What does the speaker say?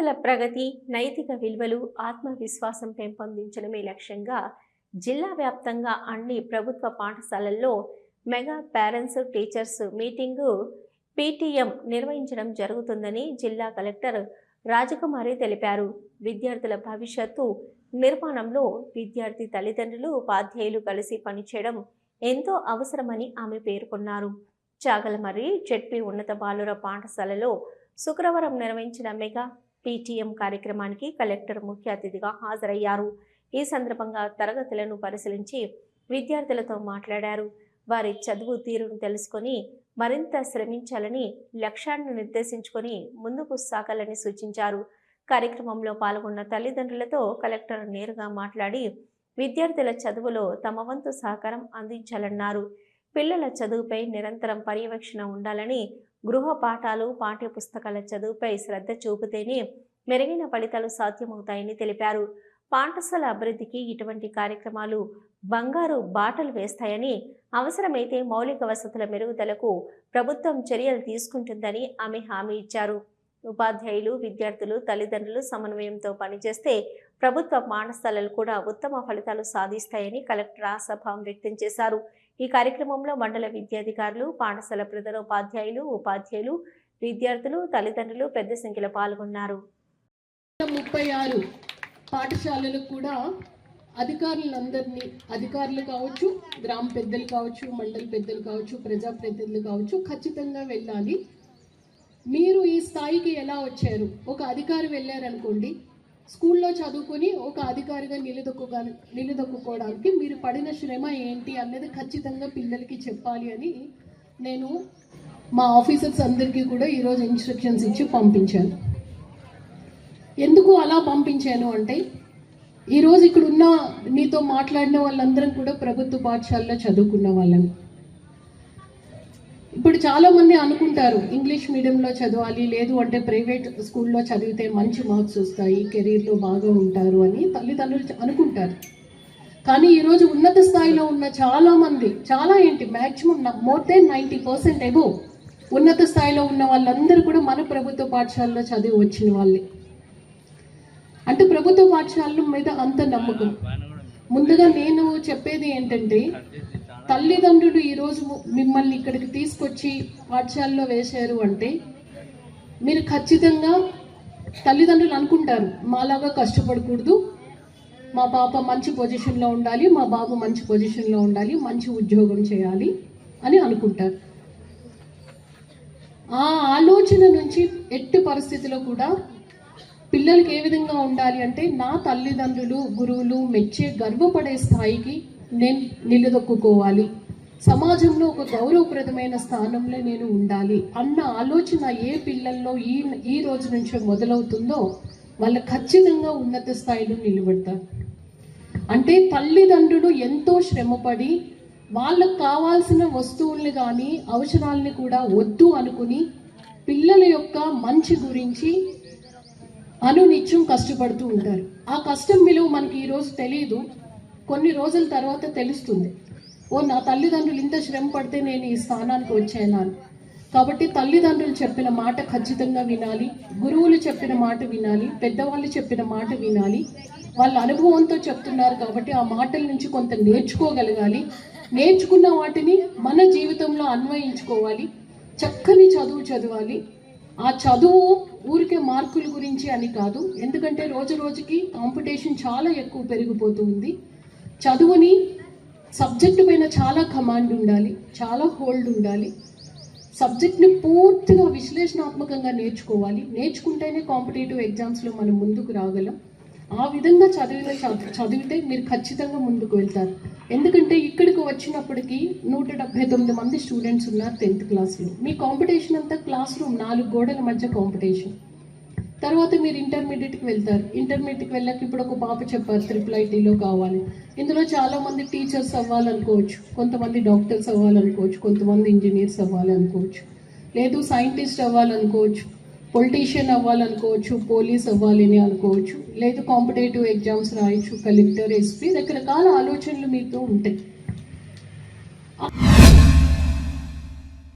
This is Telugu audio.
విద్యార్థుల ప్రగతి నైతిక విలువలు ఆత్మవిశ్వాసం పెంపొందించడమే లక్ష్యంగా జిల్లా వ్యాప్తంగా అన్ని ప్రభుత్వ పాఠశాలల్లో mega parents teachers meeting PTM నిర్వహించడం జరుగుతుందని జిల్లా కలెక్టర్ రాజకుమారి తెలిపారు. విద్యార్థుల భవిష్యత్తు నిర్మాణంలో విద్యార్థి తల్లిదండ్రులు ఉపాధ్యాయులు కలిసి పనిచేయడం ఎంతో అవసరమని ఆమె పేర్కొన్నారు. చాగలమర్రి చెట్పి ఉన్నత బాలుర పాఠశాలలో శుక్రవారం నిర్వహించిన మెగా పీటీఎం కార్యక్రమానికి కలెక్టర్ ముఖ్య అతిథిగా హాజరయ్యారు. ఈ సందర్భంగా తరగతులను పరిశీలించి విద్యార్థులతో మాట్లాడారు. వారి చదువు తీరును తెలుసుకొని మరింత శ్రమించాలని లక్ష్యాన్ని నిర్దేశించుకొని ముందుకు సాగాలని సూచించారు. కార్యక్రమంలో పాల్గొన్న తల్లిదండ్రులతో కలెక్టర్ నేరుగా మాట్లాడి విద్యార్థుల చదువులో తమ వంతు సహకారం అందించాలన్నారు. పిల్లల చదువుపై నిరంతరం పర్యవేక్షణ ఉండాలని గృహ పాఠాలు పాఠ్య పుస్తకాల చదువుపై శ్రద్ధ చూపితేనే మెరుగైన ఫలితాలు సాధ్యమవుతాయని తెలిపారు. పాఠశాల అభివృద్ధికి ఇటువంటి కార్యక్రమాలు బంగారు బాటలు వేస్తాయని అవసరమైతే మౌలిక వసతుల మెరుగుదలకు ప్రభుత్వం చర్యలు తీసుకుంటుందని ఆమె హామీ ఇచ్చారు. ఉపాధ్యాయులు విద్యార్థులు తల్లిదండ్రులు సమన్వయంతో పనిచేస్తే ప్రభుత్వ పాఠశాలలు కూడా ఉత్తమ ఫలితాలు సాధిస్తాయని కలెక్టర్ ఆశాభావం వ్యక్తం చేశారు. ఈ కార్యక్రమంలో మండల విద్యాధికారులు పాఠశాల ప్రధానోపాధ్యాయులు ఉపాధ్యాయులు విద్యార్థులు తల్లిదండ్రులు పెద్ద సంఖ్యలో పాల్గొన్నారు. ముప్పై ఆరు పాఠశాలలకు కూడా అధికారులందరినీ అధికారులు కావచ్చు గ్రామ పెద్దలు కావచ్చు మండల పెద్దలు కావచ్చు ప్రజాప్రతినిధులు కావచ్చు ఖచ్చితంగా వెళ్ళాలి. మీరు ఈ స్థాయికి ఎలా వచ్చారు? ఒక అధికారి వెళ్ళారనుకోండి స్కూల్లో చదువుకొని ఒక అధికారిగా నిలదొక్కుగా నిలదొక్కుకోవడానికి మీరు పడిన శ్రమ ఏంటి అన్నది ఖచ్చితంగా పిల్లలకి చెప్పాలి అని నేను మా ఆఫీసర్స్ అందరికీ కూడా ఈరోజు ఇన్స్ట్రక్షన్స్ ఇచ్చి పంపించాను. ఎందుకు అలా పంపించాను అంటే ఈరోజు ఇక్కడ ఉన్న నీతో మాట్లాడిన వాళ్ళందరం కూడా ప్రభుత్వ పాఠశాలలో చదువుకున్న వాళ్ళని ఇప్పుడు చాలా మంది అనుకుంటారు ఇంగ్లీష్ మీడియంలో చదవాలి లేదు అంటే ప్రైవేట్ స్కూల్లో చదివితే మంచి మార్క్స్ వస్తాయి కెరీర్లో బాగా ఉంటారు అని తల్లిదండ్రులు అనుకుంటారు. కానీ ఈరోజు ఉన్నత స్థాయిలో ఉన్న చాలా మంది చాలా ఏంటి maximum more than ninety percent above ఉన్నత స్థాయిలో ఉన్న వాళ్ళందరూ కూడా మన ప్రభుత్వ పాఠశాలలో చదివి వచ్చిన వాళ్ళే. అంటే ప్రభుత్వ పాఠశాలల మీద అంత నమ్మకం. ముందుగా నేను చెప్పేది ఏంటంటే తల్లిదండ్రులు ఈరోజు మిమ్మల్ని ఇక్కడికి తీసుకొచ్చి పాఠశాలలో వేశారు అంటే మీరు ఖచ్చితంగా తల్లిదండ్రులు అనుకుంటారు మాలాగా కష్టపడకూడదు మా పాప మంచి పొజిషన్లో ఉండాలి మా బాబు మంచి పొజిషన్లో ఉండాలి మంచి ఉద్యోగం చేయాలి అని అనుకుంటారు. ఆ ఆలోచన నుంచి ఎట్టి పరిస్థితిలో కూడా పిల్లలకి ఏ విధంగా ఉండాలి అంటే నా తల్లిదండ్రులు గురువులు మెచ్చే గర్వపడే స్థాయికి నిలదొక్కుకోవాలి. సమాజంలో ఒక గౌరవప్రదమైన స్థానంలో నేను ఉండాలి అన్న ఆలోచన ఏ పిల్లల్లో ఈ ఈ రోజు నుంచి మొదలవుతుందో వాళ్ళు ఖచ్చితంగా ఉన్నత స్థాయిలో నిలబడతారు. అంటే తల్లిదండ్రులు ఎంతో శ్రమపడి వాళ్ళకు కావాల్సిన వస్తువుల్ని కానీ అవసరాలని కూడా వద్దు అనుకుని పిల్లల యొక్క మంచి గురించి అనునిత్యం కష్టపడుతూ ఉంటారు. ఆ కష్టం విలువ మనకి ఈరోజు తెలియదు కొన్ని రోజుల తర్వాత తెలుస్తుంది. ఓ నా తల్లిదండ్రులు ఇంత శ్రమ పడితే నేను ఈ స్థానానికి వచ్చాను కాబట్టి తల్లిదండ్రులు చెప్పిన మాట ఖచ్చితంగా వినాలి గురువులు చెప్పిన మాట వినాలి పెద్దవాళ్ళు చెప్పిన మాట వినాలి. వాళ్ళ అనుభవంతో చెప్తున్నారు కాబట్టి ఆ మాటల నుంచి కొంత నేర్చుకోగలగాలి. నేర్చుకున్న వాటిని మన జీవితంలో అన్వయించుకోవాలి. చక్కని చదువు చదవాలి. ఆ చదువు ఊరికే మార్కుల గురించి అని కాదు. ఎందుకంటే రోజు రోజుకి కాంపిటీషన్ చాలా ఎక్కువ పెరిగిపోతుంది చదువుని సబ్జెక్టు పైన చాలా కమాండ్ ఉండాలి చాలా హోల్డ్ ఉండాలి. సబ్జెక్ట్ని పూర్తిగా విశ్లేషణాత్మకంగా నేర్చుకోవాలి. నేర్చుకుంటేనే కాంపిటేటివ్ ఎగ్జామ్స్లో మనం ముందుకు రాగలం. ఆ విధంగా చదివిన చదివితే మీరు ఖచ్చితంగా ముందుకు వెళ్తారు. ఎందుకంటే ఇక్కడికి వచ్చినప్పటికీ నూట డెబ్బై తొమ్మిది మంది స్టూడెంట్స్ ఉన్నారు టెన్త్ క్లాస్లో. మీ కాంపిటీషన్ అంతా క్లాస్ రూమ్ నాలుగు గోడల మధ్య కాంపిటీషన్. తర్వాత మీరు ఇంటర్మీడియట్కి వెళ్తారు. ఇంటర్మీడియట్కి వెళ్ళాక ఇప్పుడు ఒక పాప చెప్పారు ట్రిపుల్ ఐటీలో కావాలి. ఇందులో చాలామంది టీచర్స్ అవ్వాలనుకోవచ్చు. కొంతమంది డాక్టర్స్ అవ్వాలనుకోవచ్చు. కొంతమంది ఇంజనీర్స్ అవ్వాలనుకోవచ్చు. లేదు సైంటిస్ట్ అవ్వాలనుకోవచ్చు. పొలిటీషియన్ అవ్వాలనుకోవచ్చు. పోలీస్ అవ్వాలని అనుకోవచ్చు. లేదు కాంపిటేటివ్ ఎగ్జామ్స్ రాయొచ్చు. కలెక్టర్ ఎస్పీ రకరకాల ఆలోచనలు మీతో ఉంటాయి.